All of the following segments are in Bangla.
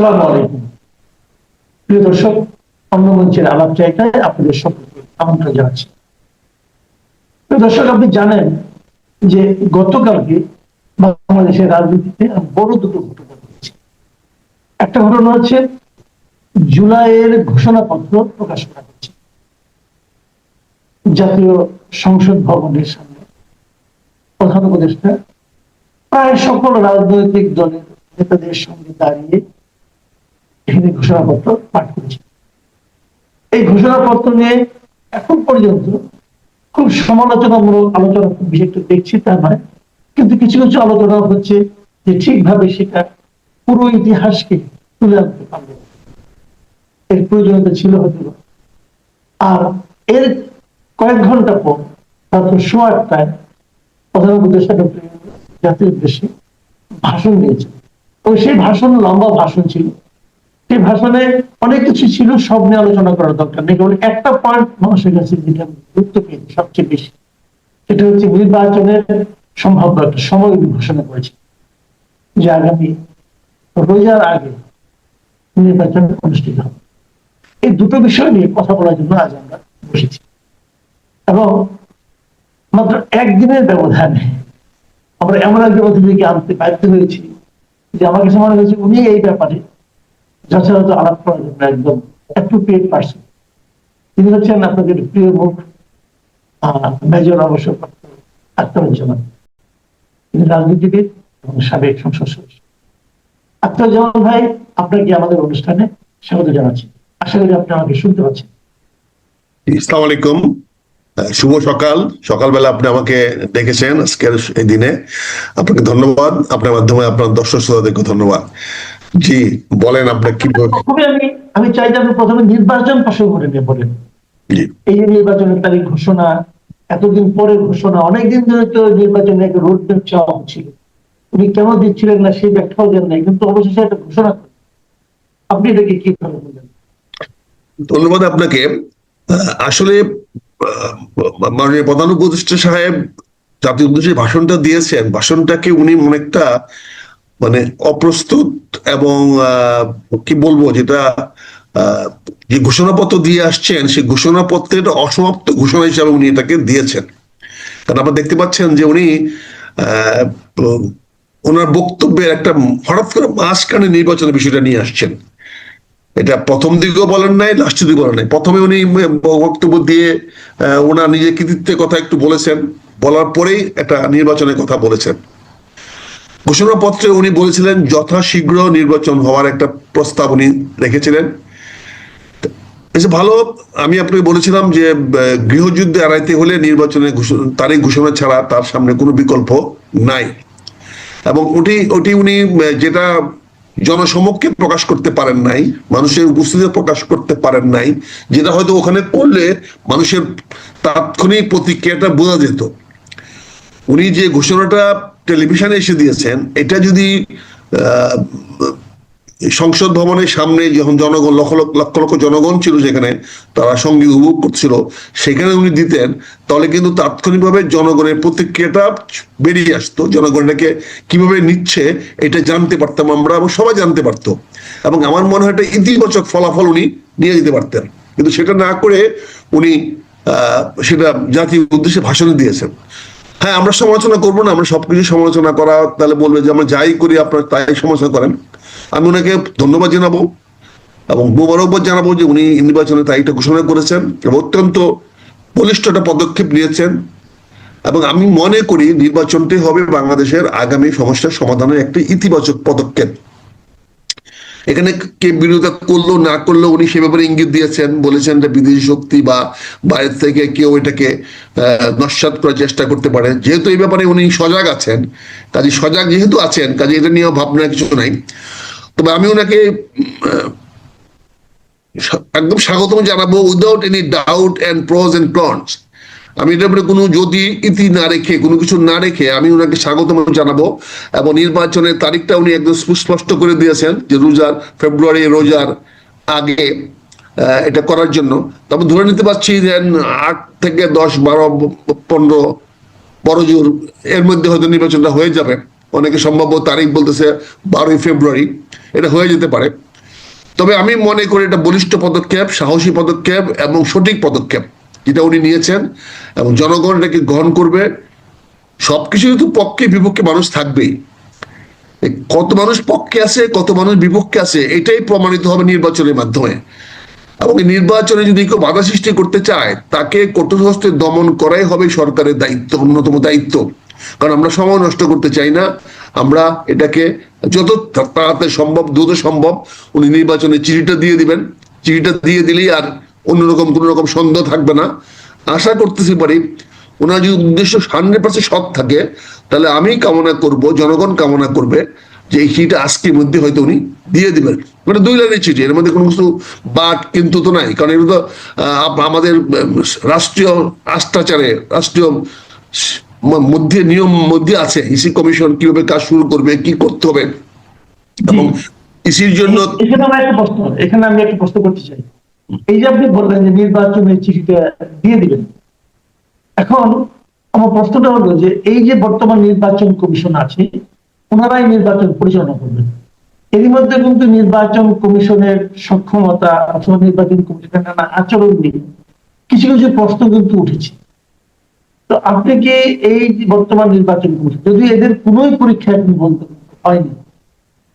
সালাম আলাইকুম। প্রিয় দর্শক আলাপ জায়গায় আপনাদের সকলকে আমন্ত্রণ জানাচ্ছি। প্রিয় দর্শক, আপনি জানেন যে গতকালকে বাংলাদেশের রাজনীতিতে বড় দুটো ঘটনা ঘটেছে। একটা ঘটনা হচ্ছে, জুলাইয়ের ঘোষণাপত্র প্রকাশ করা হচ্ছে জাতীয় সংসদ ভবনের সামনে। প্রধান উপদেষ্টা প্রায় সকল রাজনৈতিক দলের নেতাদের সঙ্গে দাঁড়িয়ে এখানে ঘোষণাপত্র পাঠ করেছে। এই ঘোষণাপত্র নিয়ে এখন পর্যন্ত খুব সমালোচনামূলক আলোচনা খুব বেশি একটু দেখছি তা নয়। কিন্তু কিছু কিছু আলোচনা হচ্ছে যে ঠিকভাবে সেটা পুরো ইতিহাসকে তুলে আনতে পারবে। এর প্রয়োজনীয়তা ছিল হয়তো আর এর কয়েক ঘণ্টা পর রাত্র সোয়া আটটায় প্রধান উপদেষ্টা ডক্টর জাতির উদ্দেশ্যে ভাষণ দিয়েছেন। এবং সেই ভাষণ লম্বা ভাষণ ছিল। সেই ভাষণে অনেক কিছু ছিল, সব নিয়ে আলোচনা করার দরকার নেই। কেবল একটা পয়েন্ট মানুষের কাছে যেটা গুরুত্ব পেয়েছে সবচেয়ে বেশি। সেটা হচ্ছে নির্বাচনের সম্ভাব্য একটা সময় উনি ঘোষণা করেছে, যে আগামী রোজার আগে নির্বাচন অনুষ্ঠিত হবে। এই দুটো বিষয় নিয়ে কথা বলার জন্য আজ আমরা বসেছি। এবং মাত্র একদিনের ব্যবধানে আমরা এমন একজন অতিথিকে আনতে বাধ্য হয়েছি যে আমার কাছে মনে হয়েছে উনি এই ব্যাপারে যথাযথ আলাপ করার জন্য একদম অ্যাপ্রোপ্রিয়েট পার্সন তিনি হচ্ছেন আপনাদের প্রিয় মুখ মেজর অবসরপ্রাপ্ত আত্মরুজ্জামান তিনি রাজনীতিবিদ এবং সাবেক সংসদ সদস্য। আত্মরুজ্জামান ভাই আপনাকে আমাদের অনুষ্ঠানে স্বাগত জানাচ্ছি? আশা করি আপনি আমাকে শুনতে পাচ্ছেন। ইসলাম আলাইকুম। শুভ সকাল। সকালবেলা আপনি আমাকে ডেকেছেন আজকের এই দিনে। আপনাকে ধন্যবাদ। আপনার মাধ্যমে আপনার দর্শক শ্রোতাদেরকে ধন্যবাদ। জি বলেন আপনার কি আমি আমি চাই যে আপনি প্রথমে নির্বাচন প্রসঙ্গ নিয়ে বলেন। এই যে নির্বাচনের তারিখ ঘোষণা এতদিন পরে ঘোষণা অনেকদিন ধরে তো নির্বাচনের একটা চাওয়া হচ্ছিল। উনি কেন দিচ্ছিলেন না সেই ব্যাখ্যাও দেন নাই কিন্তু অবশেষে একটা ঘোষণা করেন। আপনি এটাকে কি ভাবে বলেন ধন্যবাদ আপনাকে। আসলে মাননীয় প্রধান উপদেষ্টা সাহেব জাতীয় উদ্দেশ্যে ভাষণটা দিয়েছেন। ভাষণটাকে উনি অনেকটা মানে অপ্রস্তুত এবং কি বলব যেটা যে ঘোষণাপত্র দিয়ে আসছেন, সেই ঘোষণাপত্রের অসমাপ্ত ঘোষণা হিসাবে উনি এটাকে দিয়েছেন। কারণ আপনারা দেখতে পাচ্ছেন যে উনি ওনার বক্তব্যের একটা হঠাৎ করে মাঝখানে নির্বাচনের বিষয়টা নিয়ে আসছেন। এটা প্রথম দিকেও বলেন নাই লাস্টের দিকে বলেন নাই। প্রথমে উনি বক্তব্য দিয়ে ওনার নিজের কৃতিত্বের কথা একটু বলেছেন। বলার পরেই একটা নির্বাচনের কথা বলেছেন। ঘোষণাপত্রে উনি বলেছিলেন, যথাশীঘ্র নির্বাচন হওয়ার একটা প্রস্তাব উনি রেখেছিলেন। ভালো, আমি আপনাকে বলেছিলাম যে গৃহযুদ্ধে এড়াইতে হলে নির্বাচনের তারিখ ঘোষণা ছাড়া তার সামনে কোনো বিকল্প নাই। এবং ওটি ওটি উনি যেটা জনসমক্ষে প্রকাশ করতে পারেন নাই, মানুষের উপস্থিতিতে প্রকাশ করতে পারেন নাই, যেটা হয়তো ওখানে করলে মানুষের তাৎক্ষণিক প্রতিক্রিয়াটা বোঝা যেত। উনি যে ঘোষণাটা টেলিভিশনে এসে দিয়েছেন, এটা যদি সংসদ ভবনের সামনে যখন জনগণ, লক্ষ লক্ষ লক্ষ জনগণ ছিল যেখানে তারা সংগীত উপভোগ করছিল, সেখানে উনি দিতেন, তাহলে কিন্তু তাৎক্ষণিকভাবে জনগণের প্রতিক্রিয়াটা বেরিয়ে আসতো, জনগণ এটাকে কীভাবে নিচ্ছে, এটা জানতে পারতাম আমরা এবং সবাই জানতে পারতো। এবং আমার মনে হয় একটা ইতিবাচক ফলাফল উনি নিয়ে যেতে পারতেন। কিন্তু সেটা না করে উনি সেটা জাতির উদ্দেশ্যে ভাষণ দিয়েছেন। হ্যাঁ আমরা সমালোচনা করব না, আমরা সবকিছু সমালোচনা করা, তাহলে বলবে যে আমরা যাই করি, আপনার তাই সমালোচনা করেন। আমি ওনাকে ধন্যবাদ জানাব এবং মোবারকবাদ জানাব যে উনি নির্বাচনের তারিখটা ঘোষণা করেছেন এবং অত্যন্ত বলিষ্ঠ একটা পদক্ষেপ নিয়েছেন। এবং আমি মনে করি নির্বাচনটি হবে বাংলাদেশের আগামী সমস্যার সমাধানের একটি ইতিবাচক পদক্ষেপ। এখানে কে বিরোধিতা করল, না করল, উনি সে ব্যাপারে ইঙ্গিত দিয়েছেন, বলেছেন যে বিদেশি শক্তি বা বাইরে থেকে কেউ এটাকে নস্যাৎ করার চেষ্টা করতে পারে। যেহেতু এই ব্যাপারে উনি সজাগ আছেন কাজে সজাগ যেহেতু আছেন কাজে এটা নিয়ে ভাবনা কিছু নাই। তবে আমি ওনাকে একদম স্বাগতম জানাব without any doubt and pros and cons আমি এটার উপরে কোনো যদি ইতি না রেখে, কোনো কিছু না রেখে আমি ওনাকে স্বাগতম জানাব এবং নির্বাচনের তারিখটা উনি একদম সুস্পষ্ট করে দিয়েছেন যে রোজার, ফেব্রুয়ারি রোজার আগে এটা করার জন্য। তবে ধরে নিতে পারছি যে আট থেকে দশ, বারো, পনেরো বড় জোর এর মধ্যে হয়তো নির্বাচনটা হয়ে যাবে। অনেকে সম্ভাব্য তারিখ বলতেছে বারোই ফেব্রুয়ারি, এটা হয়ে যেতে পারে। তবে আমি মনে করি এটা বলিষ্ঠ পদক্ষেপ, সাহসী পদক্ষেপ এবং সঠিক পদক্ষেপ। যেটা উনি নিয়েছেন, এবং জনগণ এটাকে গ্রহণ করবে সবকিছু তো পক্ষে বিপক্ষে মানুষ থাকবেই। কত মানুষ পক্ষে আছে, কত মানুষ বিপক্ষে আছে, এটাই প্রমাণিত হবে নির্বাচনের মাধ্যমে। এবং নির্বাচনে যদি কেউ বাধা সৃষ্টি করতে চায়, তাকে কঠোর দমন করাই হবে সরকারের দায়িত্ব, অন্যতম দায়িত্ব। কারণ আমরা সময় নষ্ট করতে চাই না, আমরা এটাকে যত তাড়াতাড়ি সম্ভব, দ্রুত সম্ভব উনি নির্বাচনে চিঠিটা দিয়ে দিবেন। চিঠিটা দিয়ে দিলেই আর অন্যরকম কোনো রকম সন্দেহ থাকবে না। আশা করতেছি পারি, ওনার যদি উদ্দেশ্য হান্ড্রেড পার্সেন্ট সৎ থাকে, তাহলে আমি কামনা করব, জনগণ কামনা করবে যে এই চিঠিটা আজকের মধ্যে হয়তো উনি দিয়ে দিবেন। মানে দুই লাইনের চিঠি এর মধ্যে কোনো কিছু বাট কিন্তু তো নাই। কারণ এগুলো তো আমাদের রাষ্ট্রীয় আস্থাচারে, রাষ্ট্রীয় মধ্যে, নিয়ম মধ্যে আছে। ইসি কমিশন কীভাবে কাজ শুরু করবে, কি করতে হবে? এবং ইসির জন্য একটা প্রশ্ন, এখানে আমি একটা প্রশ্ন করতে চাই। এই যে আপনি বললেন যে নির্বাচনের চিঠিটা দিয়ে দিবেন এখন আমার প্রশ্নটা হলো যে এই যে বর্তমান নির্বাচন কমিশন আছে, ওনারাই নির্বাচন পরিচালনা করবেন। এরই মধ্যে কিন্তু নির্বাচন কমিশনের সক্ষমতা অথবা নির্বাচন কমিশনের নানা আচরণ নিয়ে কিছু কিছু প্রশ্ন কিন্তু উঠেছে। তো আপনি কি এই বর্তমান নির্বাচন কমিশন, যদি এদের কোনোই পরীক্ষা এখন বলতে হয়নি,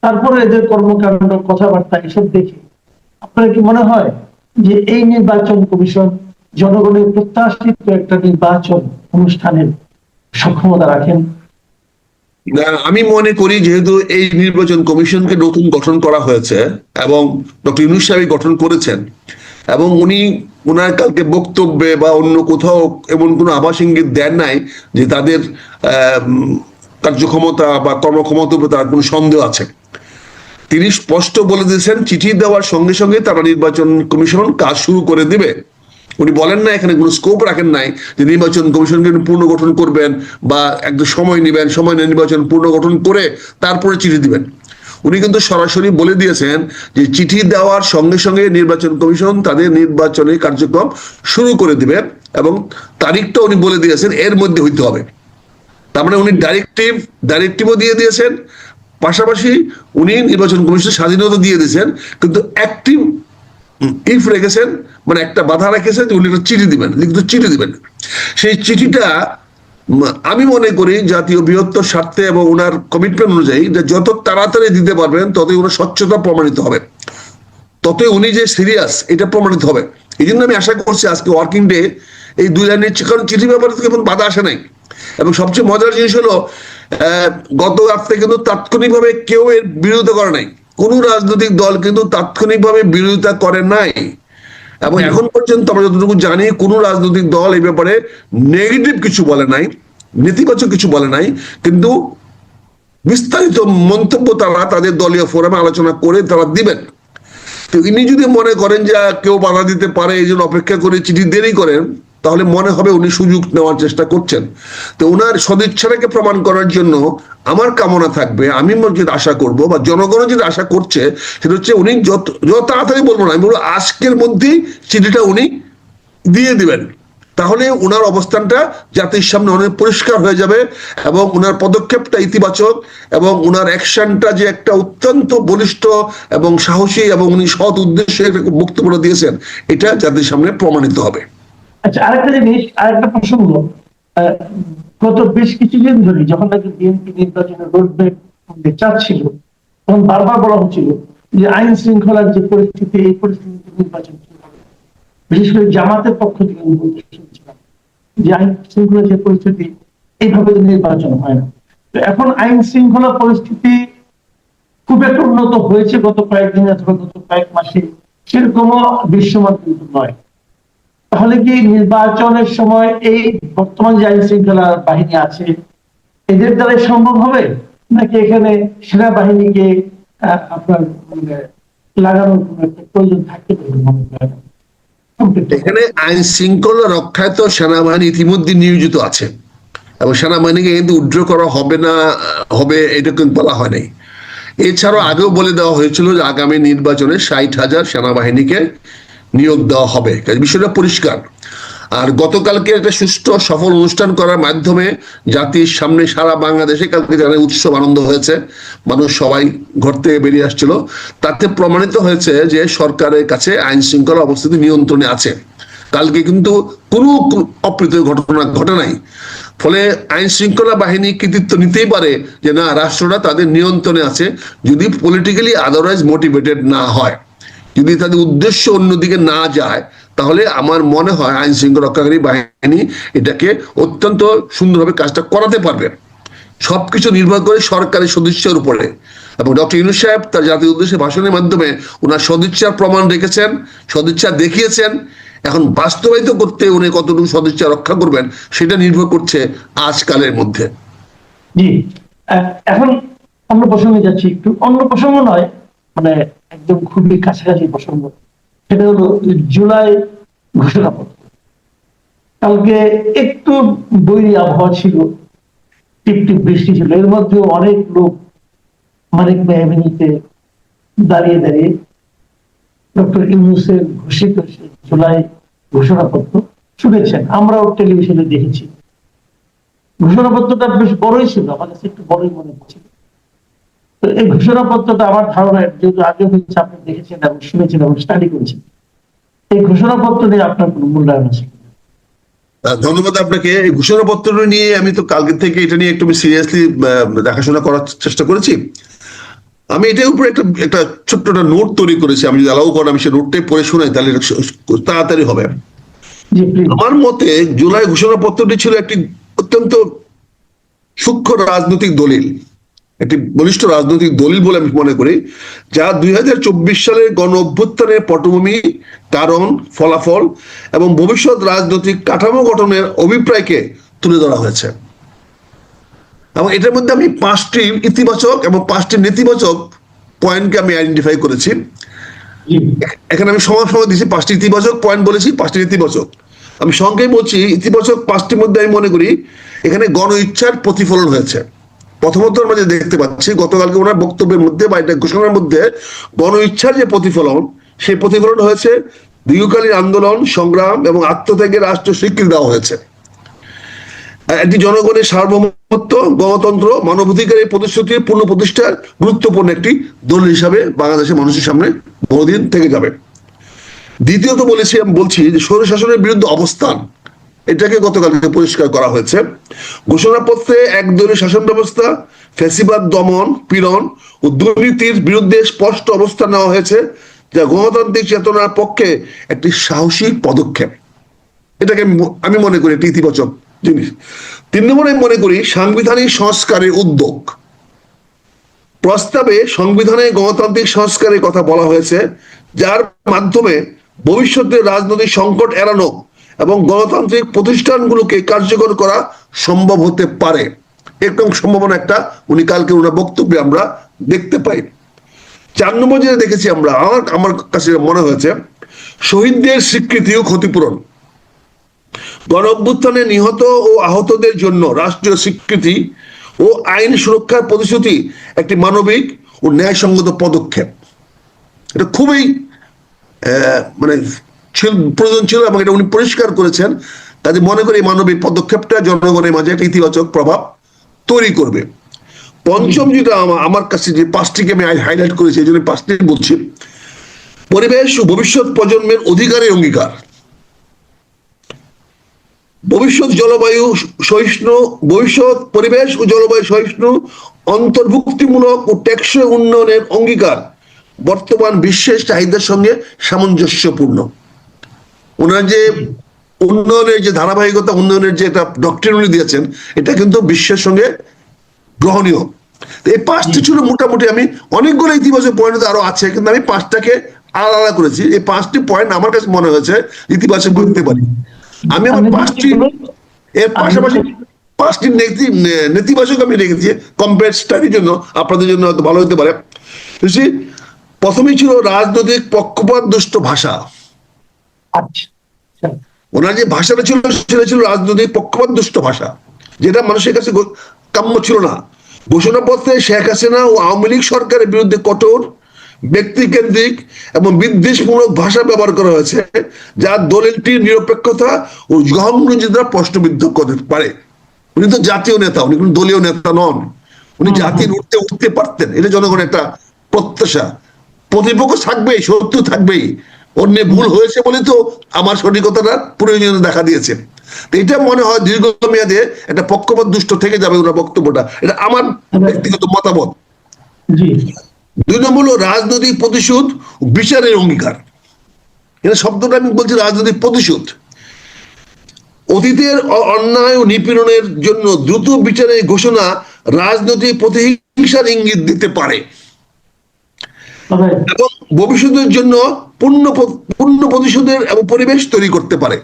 তারপরে এদের কর্মকাণ্ড কথাবার্তা এসব দেখে আপনার কি মনে হয় যে এই নির্বাচন কমিশন জনগণের প্রত্যাশিত একটা নির্বাচন অনুষ্ঠানের সক্ষমতা রাখেন। আমি মনে করি যেহেতু এই নির্বাচন কমিশনকে নতুন গঠন করা হয়েছে এবং ডক্টর ইউনুস সাহেব গঠন করেছেন এবং উনি ওনার কালকে বক্তব্যে বা অন্য কোথাও এমন কোনো আভাস ইঙ্গিত দেন নাই যে তাদের কার্যক্ষমতা বা কর্মক্ষমতার উপর তার কোনো সন্দেহ আছে। তিনি স্পষ্ট বলে দিয়েছেন, চিঠি দেওয়ার সঙ্গে সঙ্গে তারা নির্বাচন কমিশন কাজ শুরু করে দিবে। উনি বলেন না, এখানে কোনো স্কোপ রাখেন নাই যে নির্বাচন কমিশনকে পুনর্গঠন করবেন বা একটু সময় নেবেন, সময় নিয়ে নির্বাচন পুনর্গঠন করে তারপরে চিঠি দিবেন। উনি কিন্তু সরাসরি বলে দিয়েছেন যে চিঠি দেওয়ার সঙ্গে সঙ্গে নির্বাচন কমিশন তাদের নির্বাচনী কার্যক্রম শুরু করে দিবে এবং তারিখটা উনি বলে দিয়েছেন, এর মধ্যে হইতে হবে। তার মানে উনি ডাইরেক্টিভ ডাইরেক্টিভও দিয়ে দিয়েছেন পাশাপাশি উনি নির্বাচন কমিশনের স্বাধীনতা দিয়ে দিয়েছেন, কিন্তু অ্যাক্টিভ ইফ রেখেছেন মানে একটা বাধা রেখেছেন যে উনি একটা চিঠি দিবেন, লিখিত চিঠি দিবেন। সেই চিঠিটা আমি মনে করি জাতীয় বৃহত্তর স্বার্থে এবং ওনার কমিটমেন্ট অনুযায়ী যে যত তাড়াতাড়ি দিতে পারবেন, ততই ওনার স্বচ্ছতা প্রমাণিত হবে। ততই উনি যে সিরিয়াস এটা প্রমাণিত হবে। এই জন্য আমি আশা করছি আজকে ওয়ার্কিং ডে এই দুই লাইনের কারণ চিঠি ব্যাপারে তো কোনো বাধা আসে নাই। এবং সবচেয়ে মজার জিনিস হলো গত রাত্রে কিন্তু তাৎক্ষণিকভাবে কেউ এর বিরোধিতা করে নাই। কোন রাজনৈতিক দল কিন্তু তাৎক্ষণিকভাবে বিরোধিতা করে নাই। এবং এখন পর্যন্ত আমরা যতটুকু জানি কোন রাজনৈতিক দল এই ব্যাপারে নেগেটিভ কিছু বলে নাই নেতিবাচক কিছু বলে নাই কিন্তু বিস্তারিত মন্তব্য তারা তাদের দলীয় ফোরামে আলোচনা করে তারা দিবেন। তো ইনি যদি মনে করেন যে কেউ বাধা দিতে পারে এই জন্য অপেক্ষা করে চিঠি দেরি করেন তাহলে মনে হবে উনি সুযোগ নেওয়ার চেষ্টা করছেন। তো ওনার সদিচ্ছাটাকে প্রমাণ করার জন্য আমার কামনা থাকবে, আমি যেটা আশা করব বা জনগণও যেটা আশা করছে, সেটা হচ্ছে উনি যত যত তাড়াতাড়ি বলব না, আমি বলব আজকের মধ্যেই চিঠিটা উনি দিয়ে দিবেন। তাহলে ওনার অবস্থানটা জাতির সামনে অনেক পরিষ্কার হয়ে যাবে এবং ওনার পদক্ষেপটা ইতিবাচক এবং ওনার অ্যাকশনটা যে একটা অত্যন্ত বলিষ্ঠ এবং সাহসী এবং উনি সৎ উদ্দেশ্যে বক্তব্য দিয়েছেন, এটা জাতির সামনে প্রমাণিত হবে। আচ্ছা আরেকটা জিনিস, আরেকটা প্রসঙ্গ। গত বেশ কিছুদিন ধরে যখন নাকি বিএনপি নির্বাচনের রোডম্যাপ চাচ্ছিল, তখন বারবার বলা হচ্ছিল যে আইন শৃঙ্খলার যে পরিস্থিতি, এই পরিস্থিতিতে নির্বাচন বিশেষ করে জামাতের পক্ষ থেকে আমি বলতে শুনছিলাম যে আইন শৃঙ্খলার যে পরিস্থিতি, এইভাবে নির্বাচন হয় না। তো এখন আইন শৃঙ্খলা পরিস্থিতি খুব একটা উন্নত হয়েছে গত কয়েকদিন অথবা গত কয়েক মাসে। সেরকমও দৃশ্যমান কিন্তু নয়। তাহলে কি নির্বাচনের সময় এই বর্তমান যে আইন শৃঙ্খলা বাহিনী আছে? এদের দ্বারাই সম্ভব হবে? নাকি এখানে সেনাবাহিনীকে মানে এখানে আইন শৃঙ্খলা রক্ষায় তো সেনাবাহিনী ইতিমধ্যে নিয়োজিত আছে। এবং সেনাবাহিনীকে কিন্তু উড্র করা হবে না, হবে এটা কিন্তু বলা হয় নাই। এছাড়াও আগেও বলে দেওয়া হয়েছিল যে আগামী নির্বাচনে ষাট হাজার সেনাবাহিনীকে নিয়োগ দেওয়া হবে। বিষয়টা পরিষ্কার। আর গতকালকে একটা সুষ্ঠু সফল অনুষ্ঠান করার মাধ্যমে জাতির সামনে সারা বাংলাদেশে কালকে জানে উৎসব আনন্দ হয়েছে। মানুষ সবাই ঘর থেকে বেরিয়ে আসছিল। তাতে প্রমাণিত হয়েছে যে সরকারের কাছে আইন শৃঙ্খলা অবস্থিতি নিয়ন্ত্রণে আছে। কালকে কিন্তু কোনো অপ্রীত ঘটনা ঘটে নাই। ফলে আইন শৃঙ্খলা বাহিনী কৃতিত্ব নিতেই পারে যে না, রাষ্ট্রটা তাদের নিয়ন্ত্রণে আছে, যদি পলিটিক্যালি আদারওয়াইজ মোটিভেটেড না হয়। যদি তাদের উদ্দেশ্য অন্যদিকে না যায়, তাহলে আমার মনে হয় আইন শৃঙ্খলা রক্ষাকারী বাহিনী এটাকে অত্যন্ত সুন্দরভাবে কাজটা করাতে পারবে। সবকিছু নির্ভর করে সরকারি সদিচ্ছার উপরে। এবং ডক্টর ইউনুস সাহেব তার জাতীয় উদ্দেশ্যে ভাষণের মাধ্যমে ওনার সদিচ্ছার প্রমাণ রেখেছেন, সদিচ্ছা দেখিয়েছেন। এখন বাস্তবায়িত করতে উনি কতটুকু সদিচ্ছা রক্ষা করবেন, সেটা নির্ভর করছে আজকালের মধ্যে। জি। এখন অন্য প্রসঙ্গে যাচ্ছি একটু। অন্য প্রসঙ্গ নয় মানে একদম খুবই কাছাকাছি প্রসঙ্গ। সেটা হলো জুলাই ঘোষণাপত্র। কালকে একটু বৈরী আবহাওয়া ছিল টিপ টিপ বৃষ্টি ছিল। এর মধ্যে অনেক লোক মানিক মেহমিনিতে দাঁড়িয়ে দাঁড়িয়ে ডক্টর ইউনুসের ঘোষিত জুলাই ঘোষণাপত্র শুনেছেন। আমরাও টেলিভিশনে দেখেছি। ঘোষণাপত্রটা বেশ বড়ই ছিল, আমার কাছে একটু বড়ই মনে হচ্ছিল তো এই ঘোষণাপত্রটা আমার ধারণা যেহেতু আগে হয়েছে আপনি দেখেছেন এবং শুনেছেন এবং স্টাডি করেছেন এই ঘোষণাপত্র নিয়ে আপনার কোনো মূল্যায়ন আছে ধন্যবাদ আপনাকে। এই ঘোষণাপত্র নিয়ে আমি তো কালকে থেকে এটা নিয়ে একটু সিরিয়াসলি দেখাশোনা করার চেষ্টা করেছি। আমি এটার উপরে একটা একটা ছোট্ট একটা নোট তৈরি করেছি। আমি যদি অ্যালাউ করেন আমি সেই নোটটাই পড়ে শোনাই তাহলে তাড়াতাড়ি হবে। আমার মতে জুলাই ঘোষণাপত্রটি ছিল একটি অত্যন্ত সূক্ষ্ম রাজনৈতিক দলিল। একটি বলিষ্ঠ রাজনৈতিক দলিল বলে আমি মনে করি, যা দুই হাজার চব্বিশ সালের গণ অভ্যুত্থানের পটভূমি কারণ ফলাফল এবং ভবিষ্যৎ রাজনৈতিক কাঠামো গঠনের অভিপ্রায়কে তুলে ধরা হয়েছে। এবং এটার মধ্যে আমি পাঁচটি ইতিবাচক এবং পাঁচটি নেতিবাচক পয়েন্টকে আমি আইডেন্টিফাই করেছি। এখানে আমি সময় সময় দিয়েছি পাঁচটি ইতিবাচক পয়েন্ট বলেছি, পাঁচটি নেতিবাচক। আমি সংখ্যায় বলছি, ইতিবাচক পাঁচটির মধ্যে আমি মনে করি, এখানে গণ ইচ্ছার প্রতিফলন হয়েছে। প্রথমত আমরা যে দেখতে পাচ্ছি, গতকালকে ওনার বক্তব্যের মধ্যে বা এটা ঘোষণার মধ্যে গণ ইচ্ছার যে প্রতিফলন, সেই প্রতিফলন হয়েছে দীর্ঘকালীন আন্দোলন, সংগ্রাম এবং আত্মত্যাগের রাষ্ট্র স্বীকৃতি দেওয়া হয়েছে। একটি জনগণের সার্বভৌমত্ব, গণতন্ত্র মানবাধিকারের প্রতিশ্রুতির পূর্ণ প্রতিষ্ঠার গুরুত্বপূর্ণ একটি দলিল হিসাবে বাংলাদেশের মানুষের সামনে বহুদিন থেকে যাবে। দ্বিতীয়ত বলেছি আমি বলছি যে স্বৈরশাসনের বিরুদ্ধে অবস্থান। এটাকে গতকালকে পরিষ্কার করা হয়েছে। ঘোষণাপত্রে একদলীয় শাসন ব্যবস্থা, ফ্যাসিবাদ, দমন, পীড়ন ও দুর্নীতির বিরুদ্ধে স্পষ্ট অবস্থান নেওয়া হয়েছে, যা গণতান্ত্রিক চেতনার পক্ষে একটি সাহসী পদক্ষেপ। এটাকে আমি মনে করি একটি ইতিবাচক জিনিস। তিন নম্বরে আমি মনে করি সাংবিধানিক সংস্কারের উদ্যোগ। প্রস্তাবে সংবিধানে গণতান্ত্রিক সংস্কারের কথা বলা হয়েছে, যার মাধ্যমে ভবিষ্যতে রাজনৈতিক সংকট এড়ানো এবং গণতান্ত্রিক প্রতিষ্ঠানগুলোকে কার্যকর করা সম্ভব হতে পারে। এরকম সম্ভাবনা একটা, উনি কালকে ওনার বক্তব্যে আমরা দেখতে পাই। চার নম্বর যেটা দেখেছি আমরা, আমার আমার কাছে মনে হয়েছে, শহীদদের স্বীকৃতি ও ক্ষতিপূরণ। গণ অভ্যুত্থানে নিহত ও আহতদের জন্য রাষ্ট্রীয় স্বীকৃতি ও আইন সুরক্ষার প্রতিশ্রুতি একটি মানবিক ও ন্যায়সঙ্গত পদক্ষেপ। এটা খুবই মানে প্রয়োজন ছিল এবং এটা উনি পরিষ্কার করেছেন কাজে মনে করি মানবিক পদক্ষেপটা জনগণের মাঝে একটা ইতিবাচক প্রভাব তৈরি করবে। পঞ্চম যেটা আমা- আমার কাছে যে পাঁচটিকে আমি হাইলাইট করেছি, এই জন্য পাঁচটি বলছি। পরিবেশ ও ভবিষ্যৎ প্রজন্মের অধিকারের অঙ্গীকার। ভবিষ্যৎ জলবায়ু সহিষ্ণু, ভবিষ্যৎ পরিবেশ ও জলবায়ু সহিষ্ণু অন্তর্ভুক্তিমূলক ও টেকসই উন্নয়নের অঙ্গীকার বর্তমান বিশ্বের চাহিদার সঙ্গে সামঞ্জস্যপূর্ণ। ওনার যে উন্নয়নের যে ধারাবাহিকতা উন্নয়নের যে একটা ডক্টরিন উনি দিয়েছেন এটা কিন্তু বিশ্বের সঙ্গে গ্রহণীয়। এই পাঁচটি ছিল মোটামুটি আমি অনেকগুলো ইতিবাচক পয়েন্ট আরও আছে কিন্তু আমি পাঁচটাকে আলাদা করেছি। এই পাঁচটি পয়েন্ট আমার কাছে মনে হয়েছে ইতিবাচক বলতে পারি। আমি আমার পাঁচটি এর পাশাপাশি পাঁচটি নেতিবাচক আমি রেখেছি কম্পেয়ার স্টাডির জন্য আপনাদের জন্য হয়তো ভালো হতে পারে। বুঝছি প্রথমেই ছিল রাজনৈতিক পক্ষপাত দুষ্ট ভাষা। ওনার যে ভাষাটা ছিল সেটা ছিল রাজনৈতিক পক্ষপাত দুষ্ট ভাষা যেটা মানুষের কাছে কাম্য ছিল না। ঘোষণাপত্রে শেখ হাসিনা ও আওয়ামী লীগ সরকারের বিরুদ্ধে কঠোর ব্যক্তিকেন্দ্রিক এবং বিদ্বেষমূলক ভাষা ব্যবহার করা হয়েছে যা দলিলটির নিরপেক্ষতা ও গ্রহণযোগ্যতা প্রশ্নবিদ্ধ করতে পারে। উনি তো জাতীয় নেতা উনি কোন দলীয় নেতা নন। উনি জাতির উঠতে উঠতে পারতেন। এটা জনগণের একটা প্রত্যাশা। প্রতিপক্ষ থাকবেই শত্রু থাকবেই। অন্য ভুল হয়েছে বলে তো আমার সঠিকতাটা প্রয়োজনীয় দেখা দিয়েছে। এটা মনে হয় দীর্ঘমেয়াদে একটা পক্ষপাত দুষ্ট থেকে যাবে ওনার বক্তব্যটা। এটা আমার ব্যক্তিগত মতামত। দুই নম্বর হলো রাজনৈতিক প্রতিশোধ বিচারের অঙ্গীকার। এটা শব্দটা আমি বলছি রাজনৈতিক প্রতিশোধ। অতীতের অন্যায় ও নিপীড়নের জন্য দ্রুত বিচারের ঘোষণা রাজনৈতিক প্রতিহিংসার ইঙ্গিত দিতে পারে। এবং ভবিষ্যতের জন্য পূর্ণ পূর্ণ প্রতিশোধের এবং পরিবেশ তৈরি করতে পারে।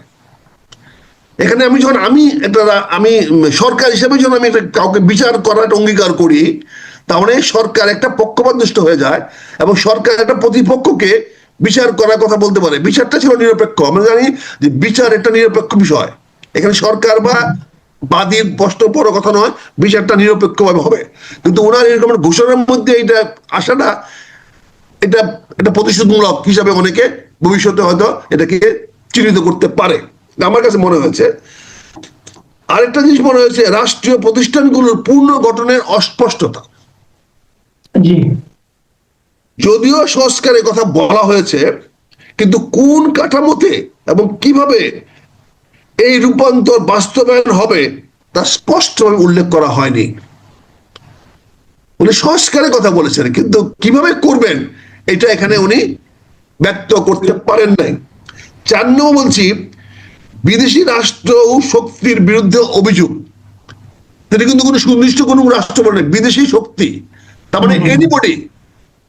এখানে আমি যখন, আমি একটা রা- আমি সরকার হিসেবে যখন আমি একটা কাউকে বিচার করার অঙ্গীকার করি, তাহলে সরকার একটা পক্ষপাত দুষ্ট হয়ে যায় এবং সরকার একটা প্রতিপক্ষকে বিচার করার কথা বলতে পারে। বিচারটা ছিল নিরপেক্ষ। আমরা জানি যে বিচার একটা নিরপেক্ষ বিষয়। এখানে সরকার বা বাদীর প্রশ্ন বড় কথা নয়, বিচারটা নিরপেক্ষভাবে হবে। কিন্তু ওনার এরকম ঘোষণার মধ্যে এটা আসাটা এটা এটা প্রতিশোধমূলক হিসাবে অনেকে ভবিষ্যতে হয়তো এটাকে চিহ্নিত করতে পারে। আমার কাছে মনে হয়েছে আরেকটা জিনিস মনে হয়েছে রাষ্ট্রীয় প্রতিষ্ঠানগুলোর পূর্ণ গঠনের অস্পষ্টতা। যদিও সংস্কারের কথা বলা হয়েছে কিন্তু কোন কাঠামোতে এবং কীভাবে এই রূপান্তর বাস্তবায়ন হবে তা স্পষ্টভাবে উল্লেখ করা হয়নি। উনি সংস্কারের কথা বলেছেন কিন্তু কীভাবে করবেন এটা এখানে উনি ব্যক্ত করতে পারেন নাই। চার নম্বর বলছি বিদেশি রাষ্ট্র ও শক্তির বিরুদ্ধে অভিযোগ। তিনি কিন্তু কোনো সুনির্দিষ্ট কোনো রাষ্ট্র বলে বিদেশি শক্তি। তার মানে এনিবডি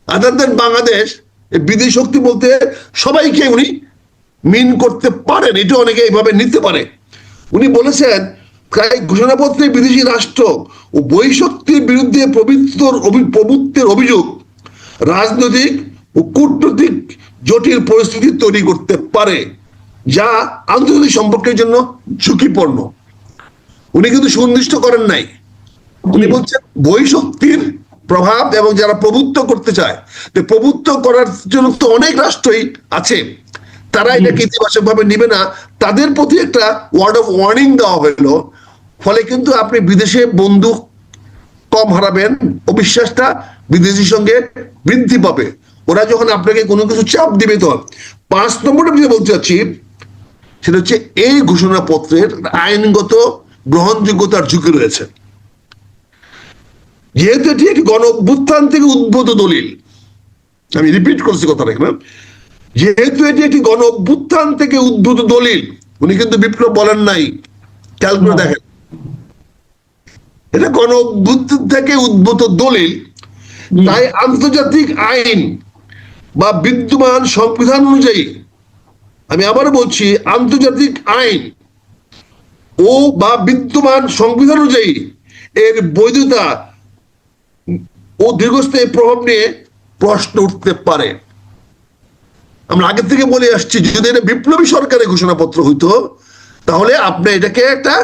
আদার দেন বাংলাদেশ বিদেশি শক্তি বলতে সবাইকে উনি মিন করতে পারেন। এটা অনেকে এইভাবে নিতে পারে। উনি বলেছেন প্রায় ঘোষণাপত্রে বিদেশি রাষ্ট্র ও বৈশক্তির বিরুদ্ধে অভি- প্রভুত্বের অভিযোগ রাজনৈতিক ও কূটনৈতিক জটিল পরিস্থিতি তৈরি করতে পারে যা আন্তর্জাতিক সম্পর্কের জন্য ঝুঁকিপূর্ণ। উনি কিন্তু সুনির্দিষ্ট করেন নাই। উনি বলছেন বই শক্তির প্রভাব এবং যারা প্রভুত্ব করতে চায় প্রভুত্ব করার জন্য তো অনেক রাষ্ট্রই আছে। তারা এটাকে ইতিবাচক ভাবে নিবে না। তাদের প্রতি একটা ওয়ার্ড অফ ওয়ার্নিং দেওয়া হলো। ফলে কিন্তু আপনি বিদেশে বন্ধু কম হারাবেন। অবিশ্বাসটা বিদেশির সঙ্গে বৃদ্ধি পাবে। ওরা যখন আপনাকে কোনো কিছু চাপ দিবে তখন পাঁচ নম্বরটা যেটা বলতে চাচ্ছি সেটা হচ্ছে এই ঘোষণাপত্রের আইনগত গ্রহণযোগ্যতার ঝুঁকি রয়েছে। যেহেতু এটি একটি গণ অভ্যুত্থান থেকে উদ্ভূত দলিল আমি রিপিট করছি কথাটা এখানে। যেহেতু এটি একটি গণ অভ্যুত্থান থেকে উদ্ভূত দলিল উনি কিন্তু বিপ্লব বলেন নাই খেয়াল করে দেখেন। এটা গণ অভ্যুত্থান থেকে উদ্ভূত দলিল তাই আন্তর্জাতিক আইন বা বিদ্যমান সংবিধান অনুযায়ী, আমি আবার বলছি, আন্তর্জাতিক আইন ও বা বিদ্যমান সংবিধান অনুযায়ী এর বৈধতা ও দীর্ঘস্থায়ী প্রভাব নিয়ে প্রশ্ন উঠতে পারে। আমরা আগে থেকে বলে আসছি, যদি এটা বিপ্লবী সরকারের ঘোষণাপত্র হইতো, তাহলে আপনি এটাকে একটা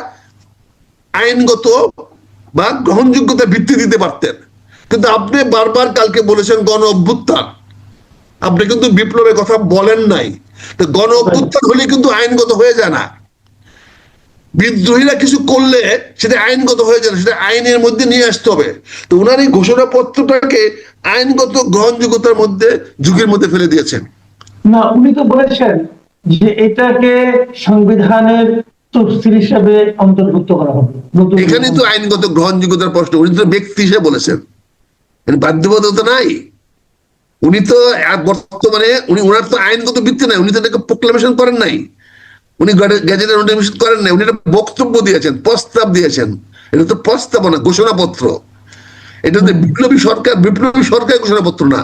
আইনগত বা গ্রহণযোগ্যতা ভিত্তি দিতে পারতেন। কিন্তু আপনি বারবার কালকে বলেছেন গণ অভ্যুত্থান। আপনি কিন্তু বিপ্লবের কথা বলেন নাই। তো গণ অভ্যুত্থান হলে কিন্তু আইনগত হয়ে যায় না। বিদ্রোহীরা কিছু করলে সেটা আইনগত হয়ে যায় সেটা আইনের মধ্যে নিয়ে আসতে হবে। তো ওনার এই ঘোষণাপত্রটাকে আইনগত গ্রহণযোগ্যতার মধ্যে যুগের মধ্যে ফেলে দিয়েছেন। না উনি তো বলেছেন যে এটাকে সংবিধানের তফসিল হিসাবে অন্তর্ভুক্ত করা হবে। এখানে তো আইনগত গ্রহণযোগ্যতার প্রশ্ন উনি তো ব্যক্তি হিসেবে বলেছেন। বাধ্যবাধকতা নাই। উনি তো বর্তমানে উনি ওনার তো আইনগত ভিত্তি নাই, উনি তো এটাকে প্রোক্লামেশন করেন নাই। উনি গ্যাজেটের নোটিফিকেশন করেন নাই, উনি একটা বক্তব্য দিয়েছেন, প্রস্তাব দিয়েছেন। এটা তো প্রস্তাবনা, ঘোষণাপত্র। এটা তো বিপ্লবী সরকার বিপ্লবী সরকার ঘোষণাপত্র না।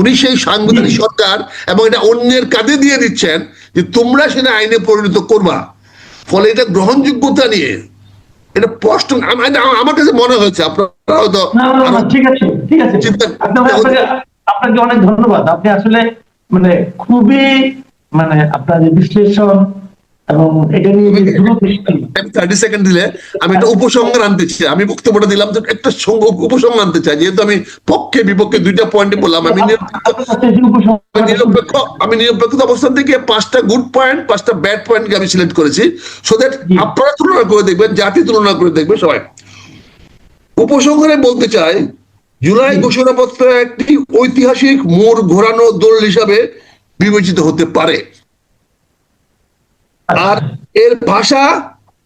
উনি সেই সাংবিধানিক সরকার এবং এটা অন্যের কাঁধে দিয়ে দিচ্ছেন যে তোমরা সেটা আইনে পরিণত করবা। ফলে এটা গ্রহণযোগ্যতা নিয়ে এটা প্রশ্ন এটা আমার কাছে মনে হয়েছে আপনারা হয়তো ঠিক আছে ঠিক আছে। আপনাকে অনেক ধন্যবাদ। আপনি আসলে মানে খুবই মানে আপনার যে বিশ্লেষণ এবং এটা নিয়ে থার্টি সেকেন্ড দিলে আমি একটা উপসংহার আনতে চাই। আমি বক্তব্যটা দিলাম তো একটা উপসংহার আনতে চাই। যেহেতু আমি পক্ষে বিপক্ষে দুইটা পয়েন্টে বললাম আমি নিরপেক্ষ যে আমি নিরপেক্ষ অবস্থান থেকে পাঁচটা গুড পয়েন্ট পাঁচটা ব্যাড পয়েন্টকে আমি সিলেক্ট করেছি। So that. আপনারা তুলনা করে দেখবেন জাতি তুলনা করে দেখবে সবাই। উপসংহারে বলতে চাই জুলাই ঘোষণাপত্র একটি ঐতিহাসিক মোড় ঘোরানো দোল হিসাবে বিবেচিত হতে পারে। আর এর ভাষা,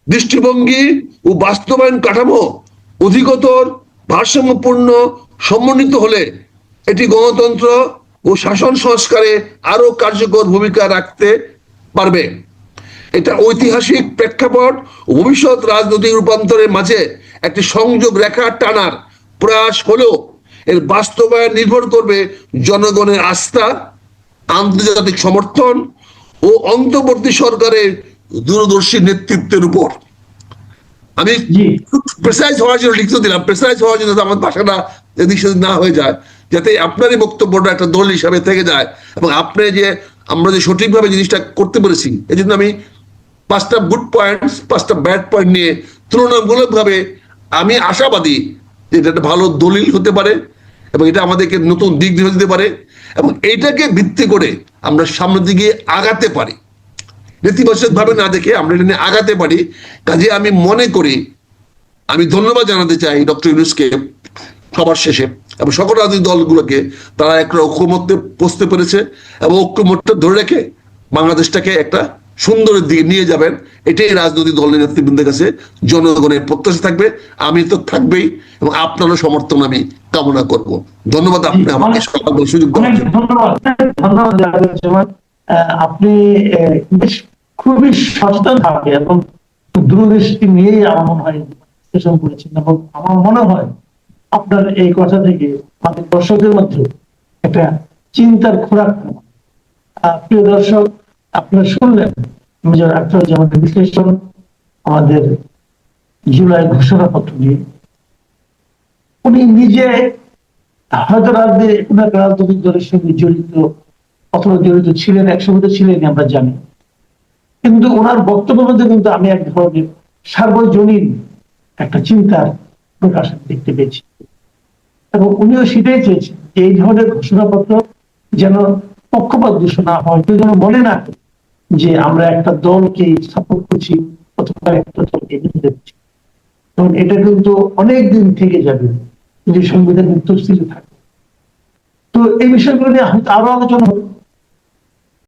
দৃষ্টিভঙ্গি ও বাস্তবায়ন কাঠামো অধিকতর ভারসাম্যপূর্ণ, সমন্বিত হলে এটি গণতন্ত্র ও শাসন সংস্কারে আরও কার্যকর ভূমিকা রাখতে পারবে। এটা ঐতিহাসিক প্রেক্ষাপট ভবিষ্যৎ রাজনৈতিক রূপান্তরের মাঝে একটি সংযোগ রেখা টানার প্রয়াস হলেও এর বাস্তবায়ন নির্ভর করবে জনগণের আস্থা, আন্তর্জাতিক সমর্থন ও অন্তর্বর্তী সরকারের দূরদর্শী নেতৃত্বের উপর। আমি প্রেসাইজ হওয়ার জন্য লিখতে দিলাম। প্রেসাইজ হওয়ার জন্য আমার ভাষাটা এদিক সেদিক না হয়ে যায় যাতে আপনারই বক্তব্যটা একটা দল হিসাবে থেকে যায় এবং আপনি যে আমরা যে সঠিকভাবে জিনিসটা করতে পেরেছি এই জন্য আমি পাঁচটা গুড পয়েন্ট পাঁচটা ব্যাড পয়েন্ট নিয়ে তুলনামূলকভাবে আমি আশাবাদী যে এটা একটা ভালো দলিল হতে পারে এবং এটা আমাদেরকে নতুন দিক দিয়ে দিতে পারে। এবং এটাকে ভিত্তি করে আমরা সামনের দিকে আগাতে পারি। নেতিবাচক ভাবে না দেখে আমরা এটা নিয়ে আগাতে পারি। কাজে আমি মনে করি, আমি ধন্যবাদ জানাতে চাই ডক্টর ইউনুসকে সবার শেষে এবং সকল রাজনৈতিক দলগুলোকে। তারা একটা ঐক্যমত্যে পৌঁছতে পেরেছে এবং ঐক্যমত্যে ধরে রেখে বাংলাদেশটাকে একটা সুন্দরের দিকে নিয়ে যাবেন। এটাই রাজনৈতিক দলের নেতৃবৃন্দের কাছে জনগণের প্রত্যাশা থাকবে। আমি তো থাকবেই এবং আপনারও সমর্থন আমি কামনা করব। ধন্যবাদ আপনি আমাকে সকাল সুযোগ ধন্যবাদ। আপনি বেশ খুবই সচেতন থাকে এবং দূরদৃষ্টি নিয়েই আমার মনে হয় বিশ্লেষণ করেছেন এবং আমার মনে হয় আপনার এই কথা থেকে আমাদের দর্শকদের মধ্যে একটা চিন্তার খোরাক প্রিয় দর্শক আপনারা শুনলেন, মেজর আখতারুজ্জামানের বিশ্লেষণ, আমাদের জুলাই ঘোষণাপত্র নিয়ে উনি নিজে হয়তো রাজনীতি রাজনৈতিক দলের সঙ্গে জড়িত অথবা জড়িত ছিলেন একসময় তো ছিলেন আমরা জানি। কিন্তু ওনার বক্তব্যের মধ্যে কিন্তু আমি এক ধরনের সার্বজনীন একটা চিন্তার প্রকাশ দেখতে পেয়েছি। এবং উনিও সেটাই চেয়েছেন এই ধরনের ঘোষণাপত্র যেন পক্ষপাত দূষ না হয়, কেউ যেন মনে না করে যে আমরা একটা দলকে সাপোর্ট করছি অথবা একটা দলকে দিচ্ছি এবং এটা কিন্তু অনেকদিন থেকে যাবে যদি সংবিধানের তফসিলে থাকে তো এই বিষয়গুলো নিয়ে আরও আলোচনা